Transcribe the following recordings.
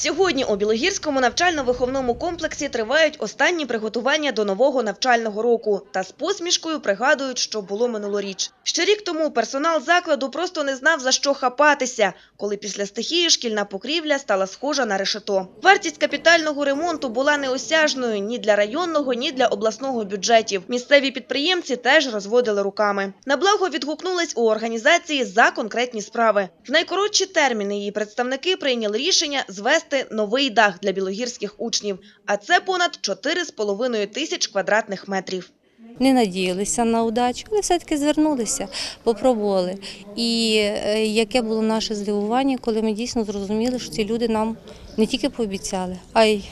Сьогодні у Білогірському навчально-виховному комплексі тривають останні приготування до нового навчального року та з посмішкою пригадують, що було минулоріч. Ще рік тому персонал закладу просто не знав за що хапатися, коли після стихії шкільна покрівля стала схожа на решето. Вартість капітального ремонту була неосяжною ні для районного, ні для обласного бюджетів. Місцеві підприємці теж розводили руками. На благо відгукнулись у організації за конкретні справи. В найкоротші терміни її представники прийняли рішення звести новий дах для білогірських учнів, а це понад 4,5 тисяч квадратних метрів. Не надіялися на удачу, але все-таки звернулися, попробували. І е, яке було наше здивування, коли ми дійсно зрозуміли, що ці люди нам не тільки пообіцяли, а й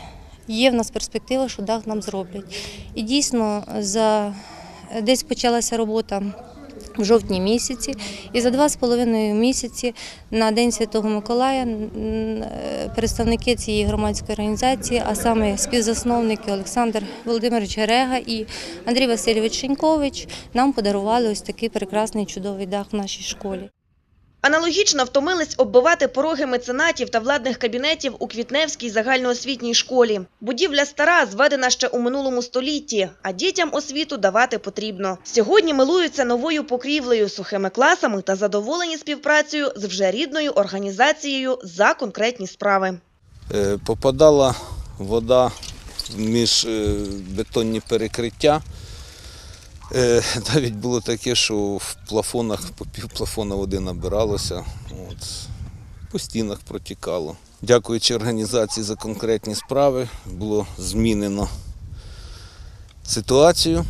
є в нас перспектива, що дах нам зроблять. І дійсно за десь почалася робота. В жовтні місяці, і за два з половиною місяці на День Святого Миколая е, представники цієї громадської організації, а саме співзасновники Олександр Володимирович Герега і Андрій Васильович Шенькович, нам подарували ось такий прекрасний чудовий дах в нашій школі. Аналогічно втомились оббивати пороги меценатів та владних кабінетів у Квітневській загальноосвітній школі. Будівля стара, зведена ще у минулому столітті, а дітям освіту давати потрібно. Сьогодні милуються новою покрівлею, сухими класами та задоволені співпрацею з вже рідною організацією за конкретні справи. Е, попадала вода між е, бетонні перекриття. Е, Навіть було таке, що в плафонах по пів плафона води набиралося, от, по стінах протікало. Дякуючи організації за конкретні справи, було змінено ситуацію.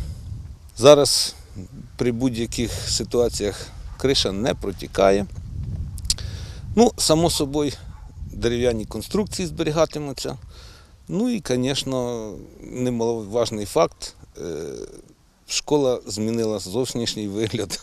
Зараз при будь-яких ситуаціях криша не протікає. Ну, само собою, дерев'яні конструкції зберігатимуться. Ну і, звісно, немаловажний факт. Школа змінила зовнішній вигляд.